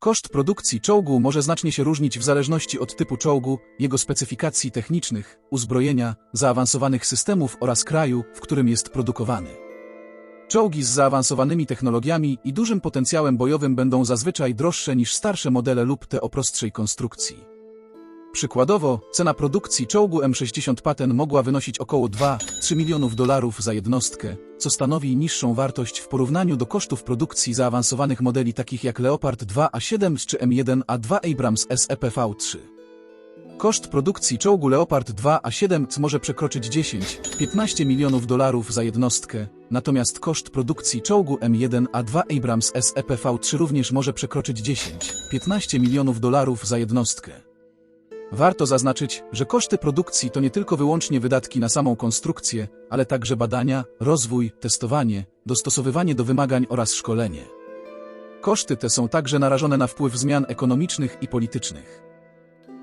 Koszt produkcji czołgu może znacznie się różnić w zależności od typu czołgu, jego specyfikacji technicznych, uzbrojenia, zaawansowanych systemów oraz kraju, w którym jest produkowany. Czołgi z zaawansowanymi technologiami i dużym potencjałem bojowym będą zazwyczaj droższe niż starsze modele lub te o prostszej konstrukcji. Przykładowo, cena produkcji czołgu M60 Patton mogła wynosić około 2-3 milionów dolarów za jednostkę, co stanowi niższą wartość w porównaniu do kosztów produkcji zaawansowanych modeli takich jak Leopard 2A7 czy M1A2 Abrams E SEPV-3. Koszt produkcji czołgu Leopard 2A7 może przekroczyć 10-15 milionów dolarów za jednostkę, natomiast koszt produkcji czołgu M1A2 Abrams E SEPV-3 również może przekroczyć 10-15 milionów dolarów za jednostkę. Warto zaznaczyć, że koszty produkcji to nie tylko wyłącznie wydatki na samą konstrukcję, ale także badania, rozwój, testowanie, dostosowywanie do wymagań oraz szkolenie. Koszty te są także narażone na wpływ zmian ekonomicznych i politycznych.